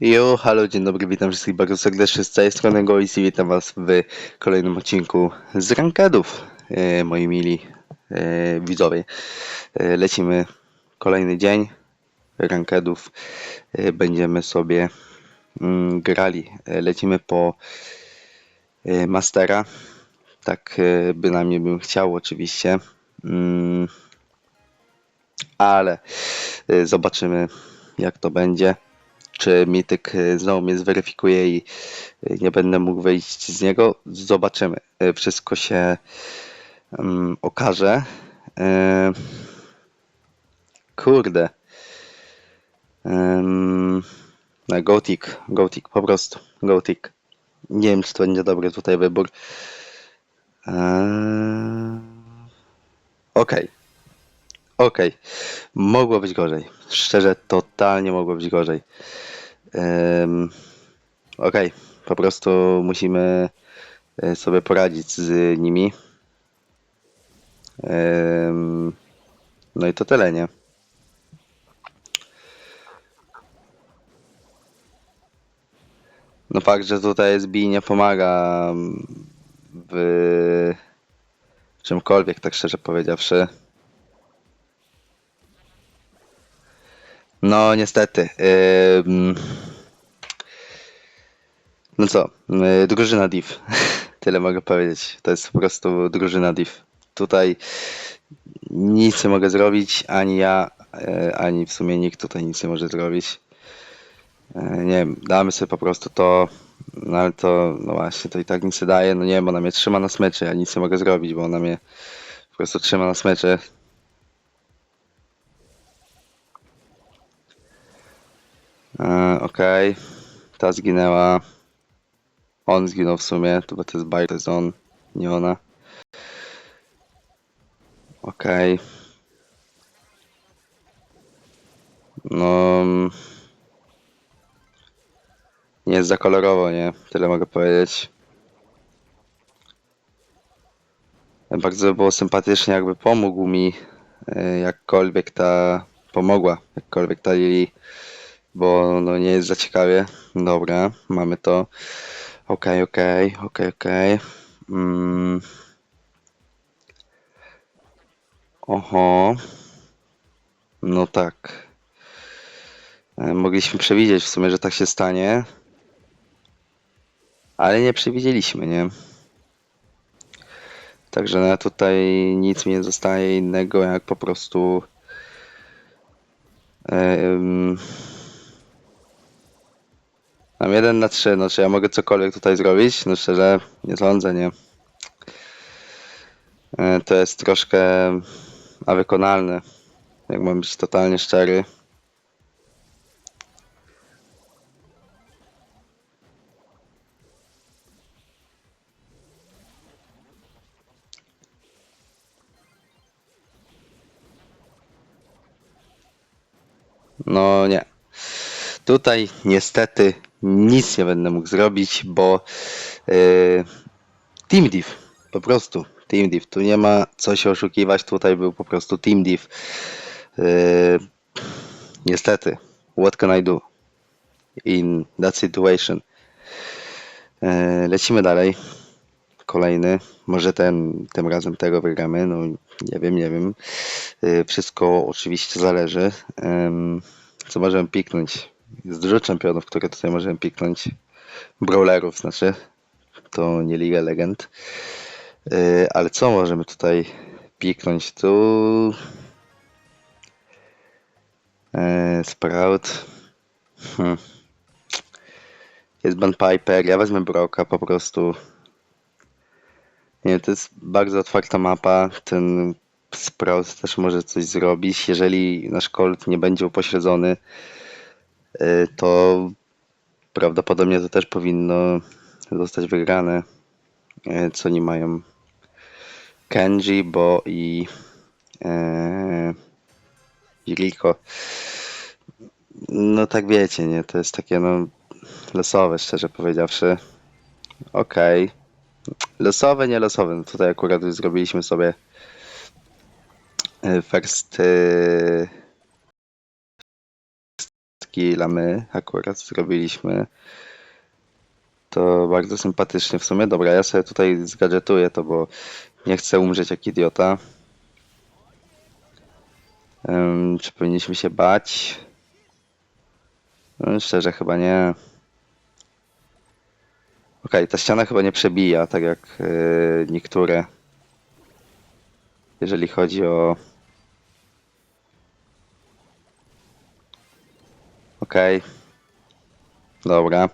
Jo, halo, dzień dobry, witam wszystkich bardzo serdecznie z całej strony Gois i witam was w kolejnym odcinku z Rankedów, e, moi mili e, widzowie. E, lecimy kolejny dzień Rankedów, e, będziemy sobie mm, grali, e, lecimy po e, Mastera, tak e, bynajmniej bym chciał oczywiście, mm, ale e, zobaczymy jak to będzie czy Mityk e, znowu mnie zweryfikuje i e, nie będę mógł wyjść z niego. Zobaczymy. E, Wszystko się um, okaże. E, kurde. Na Gothic. Gothic, po prostu. Gothic. Nie wiem, czy to będzie dobry tutaj wybór. Eee, Okej. Okej. Mogło być gorzej. Szczerze, totalnie mogło być gorzej. Em, Okej, po prostu musimy e, sobie poradzić z nimi. No i to tyle, nie? No fakt, że tutaj SB nie pomaga w czymkolwiek, tak szczerze powiedziawszy. No niestety. ym, No co, y, drużyna Div. Tyle mogę powiedzieć. To jest po prostu drużyna Div. Tutaj nic nie mogę zrobić, ani ja, y, ani w sumie nikt tutaj nic nie może zrobić. Y, Nie wiem, damy sobie po prostu to, no ale to, no właśnie, to i tak nic nie daje. No nie wiem, ona mnie trzyma na smyczy, ja nic nie mogę zrobić, bo ona mnie po prostu trzyma na smyczy. Okej, ta zginęła. On zginął w sumie, to to jest Baj, to jest on, nie ona. Okej. No. mm, Nie jest za kolorowo, nie? Tyle mogę powiedzieć. Bardzo by było sympatycznie, jakby pomógł mi, e, jakkolwiek ta pomogła, jakkolwiek ta Lili bo no nie jest za ciekawie. Dobra, mamy to. Okej, okej, okej, okej. Mm. Oho. No tak. E, Mogliśmy przewidzieć w sumie, że tak się stanie. Ale nie przewidzieliśmy, nie? Także no, tutaj nic mi nie zostaje innego, jak po prostu em, Mam jeden na trzy, no czy ja mogę cokolwiek tutaj zrobić? No szczerze, nie sądzę, nie. E, To jest troszkę a wykonalne, jak mam być totalnie szczery. No nie. Tutaj niestety nic nie będę mógł zrobić, bo yy, Team Div, po prostu Team Div, tu nie ma co się oszukiwać, tutaj był po prostu Team Div. Yy, niestety, what can I do in that situation? Yy, lecimy dalej. Kolejny, może ten, tym razem tego wygramy, no nie wiem, nie wiem. Wszystko oczywiście zależy. Co możemy piknąć? Jest dużo czempionów, które tutaj możemy piknąć. Brawlerów, znaczy. To nie Liga Legend. Yy, ale co możemy tutaj piknąć? Tu. Yy, Sprout. Hmm. Jest Ban Piper. Ja wezmę Broka po prostu. Nie to jest bardzo otwarta mapa. Ten Sprout też może coś zrobić. Jeżeli nasz Colt nie będzie upośledzony, y, to prawdopodobnie to też powinno zostać wygrane. Y, Co oni mają? Kenji, Bo i e, i Rico. No tak wiecie, nie? To jest takie no losowe, szczerze powiedziawszy. Okej. Losowe, nie losowe. No tutaj akurat już zrobiliśmy sobie first killa my akurat zrobiliśmy. To bardzo sympatycznie w sumie. Dobra, ja sobie tutaj zgadżetuję to, bo nie chcę umrzeć jak idiota. Em, czy powinniśmy się bać? No, szczerze, chyba nie. Okej, ta ściana chyba nie przebija, tak jak yy, niektóre. Jeżeli chodzi o. Okej. Dobra.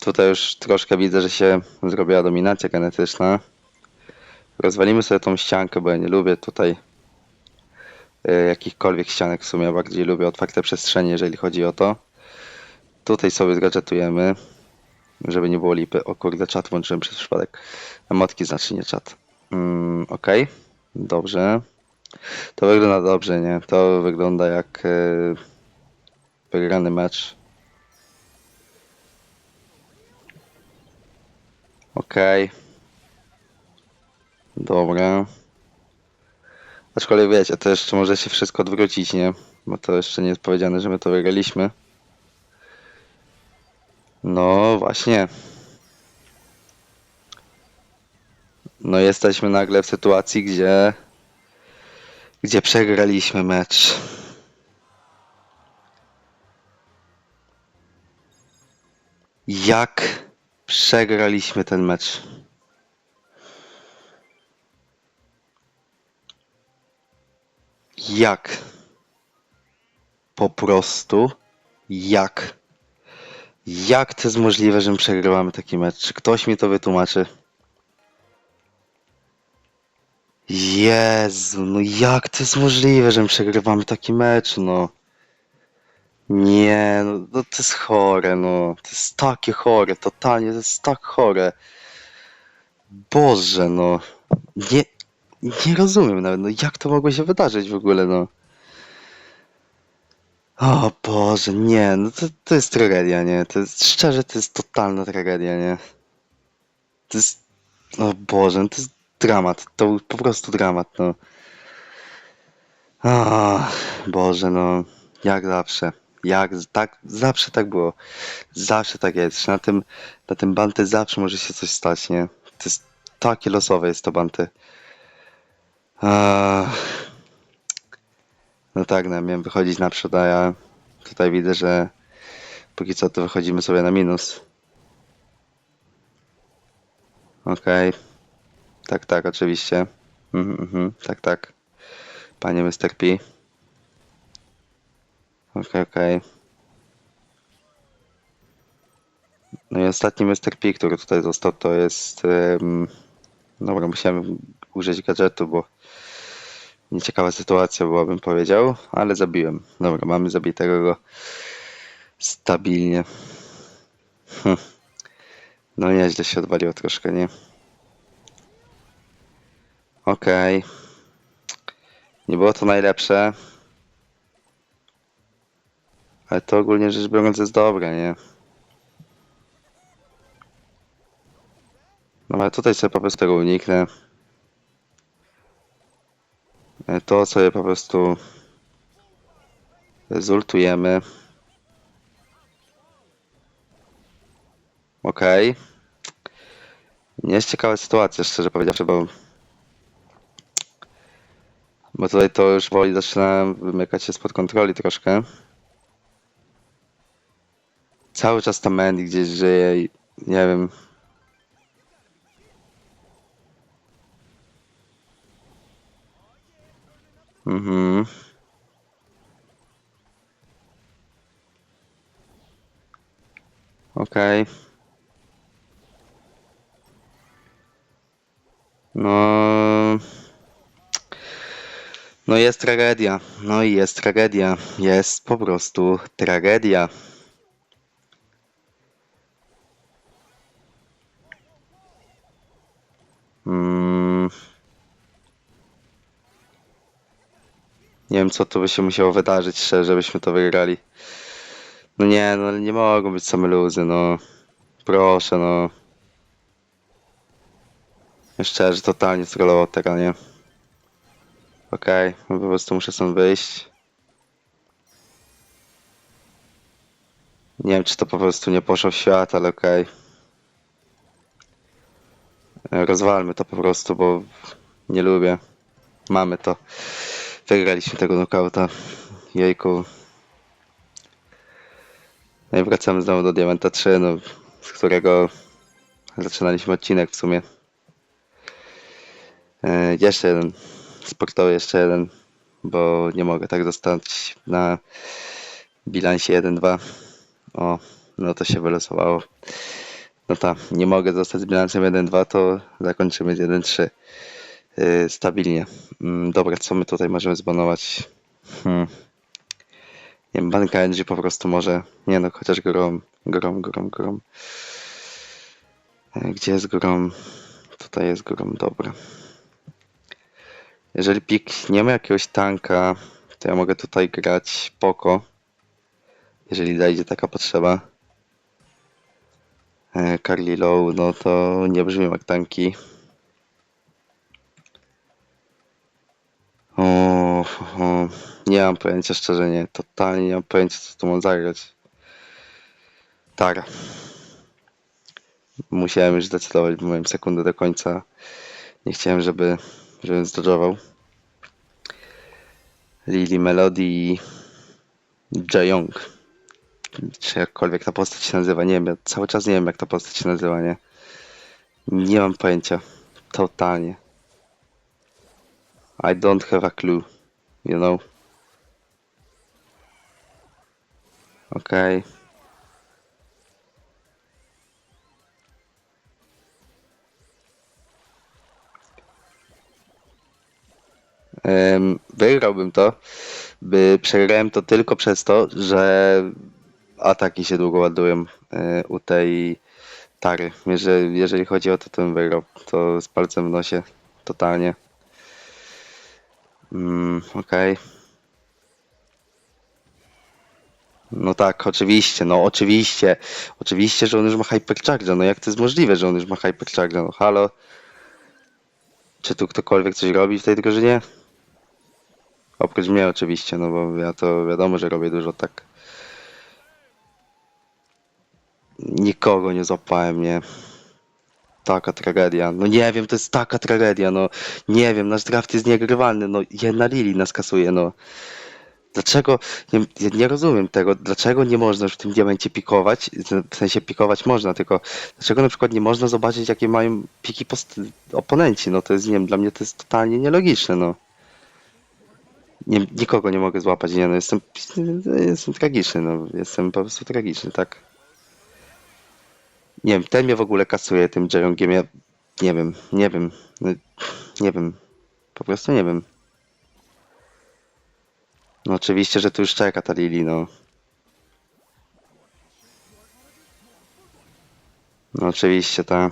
Tutaj już troszkę widzę, że się zrobiła dominacja genetyczna. Rozwalimy sobie tą ściankę, bo ja nie lubię tutaj y, jakichkolwiek ścianek w sumie. Bardziej lubię otwarte przestrzenie, jeżeli chodzi o to. Tutaj sobie zgadżetujemy, żeby nie było lipy. O kurde, czat włączyłem przez przypadek. Emotki znaczy nie czat. Mm, Okej, dobrze. To wygląda dobrze, nie? To wygląda jak y, wygrany mecz. Okej. Dobra. Aczkolwiek wiecie, to jeszcze może się wszystko odwrócić, nie? Bo to jeszcze nie jest powiedziane, że my to wygraliśmy. No właśnie. No jesteśmy nagle w sytuacji, gdzie gdzie przegraliśmy mecz. Jak przegraliśmy ten mecz? Jak? Po prostu jak? Jak to jest możliwe, że my przegrywamy taki mecz? Czy ktoś mi to wytłumaczy? Jezu, no jak to jest możliwe, że my przegrywamy taki mecz, no? Nie, no, no to jest chore, no. To jest takie chore, totalnie, to jest tak chore. Boże, no. Nie, nie rozumiem nawet, no jak to mogło się wydarzyć w ogóle, no. O Boże, nie, no to, to jest tragedia, nie? To jest, szczerze, to jest totalna tragedia, nie? To jest, o Boże, no to jest dramat, to był po prostu dramat, no. O, Boże, no, jak zawsze, jak, tak, zawsze tak było, zawsze tak jest, na tym, na tym banty zawsze może się coś stać, nie? To jest takie losowe jest to banty. No tak, no, miałem wychodzić naprzód, a ja tutaj widzę, że póki co to wychodzimy sobie na minus. Okej. Tak, tak, oczywiście. Mhm, mhm, tak, tak. Panie Mr. P. Okej, okej. No i ostatni Mr. P, który tutaj został, to jest... Um... Dobra, musiałem użyć gadżetu, bo nieciekawa sytuacja była, bym powiedział, ale zabiłem. Dobra, mamy zabitego go stabilnie. Hm. No nieźle się odwaliło troszkę, nie? Okej. Nie było to najlepsze. Ale to ogólnie rzecz biorąc jest dobre, nie? No ale tutaj sobie po prostu tego uniknę. E, To sobie po prostu zultujemy. Okej. Nie jest ciekawa sytuacja, szczerze powiedziawszy, bo bo tutaj to już woli zaczyna wymykać się spod kontroli troszkę. Cały czas ta Mandy gdzieś żyje i nie wiem. Mhm. Okej. No. No jest tragedia. No i jest tragedia. Jest po prostu tragedia. Nie wiem, co tu by się musiało wydarzyć, żebyśmy to wygrali. No nie, no nie mogą być same luzy, no. Proszę, no. Szczerze, totalnie strollował tego, nie? Okej, no po prostu muszę stąd wyjść. Nie wiem, czy to po prostu nie poszło w świat, ale okej. E, Rozwalmy to po prostu, bo nie lubię. Mamy to. Wygraliśmy tego knockouta. Jejku. No i wracamy znowu do Diamanta 3, no, z którego zaczynaliśmy odcinek w sumie. E, jeszcze jeden. Sportowy jeszcze jeden, bo nie mogę tak zostać na bilansie 1-2. O, no to się wylosowało. No tak, nie mogę zostać z bilansem 1-2, to zakończymy z 1-3. Yy, stabilnie. Mm, dobra, co my tutaj możemy zbanować? Hmm. Nie wiem, banka NG po prostu może. Nie no, chociaż grom, grom, grom, grom. E, Gdzie jest grom? Tutaj jest grom, dobra. Jeżeli pik nie ma jakiegoś tanka, to ja mogę tutaj grać poko. Jeżeli zajdzie taka potrzeba. E, Carly Low, no to nie brzmi jak tanki. O, o, nie mam pojęcia, szczerze nie. Totalnie nie mam pojęcia, co tu mam zagrać. Tara. Musiałem już zdecydować, bo miałem sekundę do końca. Nie chciałem, żeby, żebym zdodżował. Lily Melody i Jayong. Czy jakkolwiek ta postać się nazywa, nie wiem, ja cały czas nie wiem jak ta postać się nazywa, nie? Nie mam pojęcia. Totalnie. I don't have a clue. You know? Em, Wygrałbym to, by przegrałem to tylko przez to, że ataki się długo ładują e, u tej Tary. Jeżeli, jeżeli chodzi o to, to bym wygrał. To z palcem w nosie. Totalnie. Mm, Okej. No tak, oczywiście, no oczywiście. Oczywiście, że on już ma Hypercharger. No jak to jest możliwe, że on już ma Hypercharger? No halo. Czy tu ktokolwiek coś robi w tej drużynie? Oprócz mnie oczywiście, no bo ja to wiadomo, że robię dużo tak. Nikogo nie złapałem, nie. Taka tragedia. No nie wiem, to jest taka tragedia, no. Nie wiem, nasz draft jest niegrywalny, no. Jedna Lili nas kasuje, no. Dlaczego, nie, ja nie rozumiem tego, dlaczego nie można już w tym diamencie pikować, w sensie pikować można, tylko dlaczego na przykład nie można zobaczyć, jakie mają piki post- oponenci, no to jest, nie wiem, dla mnie to jest totalnie nielogiczne, no. Nie, nikogo nie mogę złapać, nie no, jestem, jestem tragiczny, no, jestem po prostu tragiczny, tak. Nie wiem, ten mnie w ogóle kasuje tym Jerongiem, ja nie wiem, nie wiem, nie wiem, po prostu nie wiem. No oczywiście, że tu już czeka ta Lili, no. No oczywiście, ta.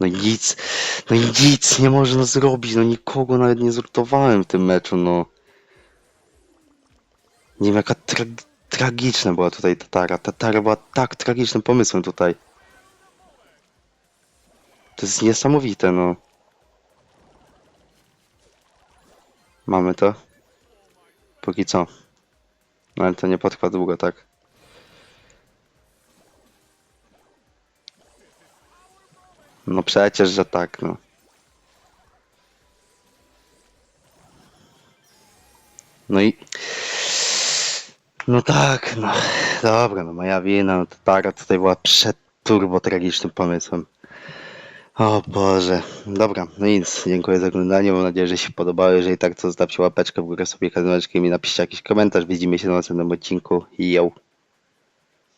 No i nic, no i nic nie można zrobić, no nikogo nawet nie zlutowałem w tym meczu, no. Nie wiem, jaka tra tragiczna była tutaj Tatara. Tatara była tak tragicznym pomysłem tutaj. To jest niesamowite, no. Mamy to? Póki co. No ale to nie potrwa długo, tak? No przecież, że tak, no. No i... No tak, no. Dobra, no moja wina, no to tutaj była przed turbo tragicznym pomysłem. O Boże. Dobra, no nic. Dziękuję za oglądanie. Mam nadzieję, że się podobało. Jeżeli tak, to zostawcie łapeczkę w górę sobie kanałeczkiem i napiszcie jakiś komentarz. Widzimy się na następnym odcinku. Yo.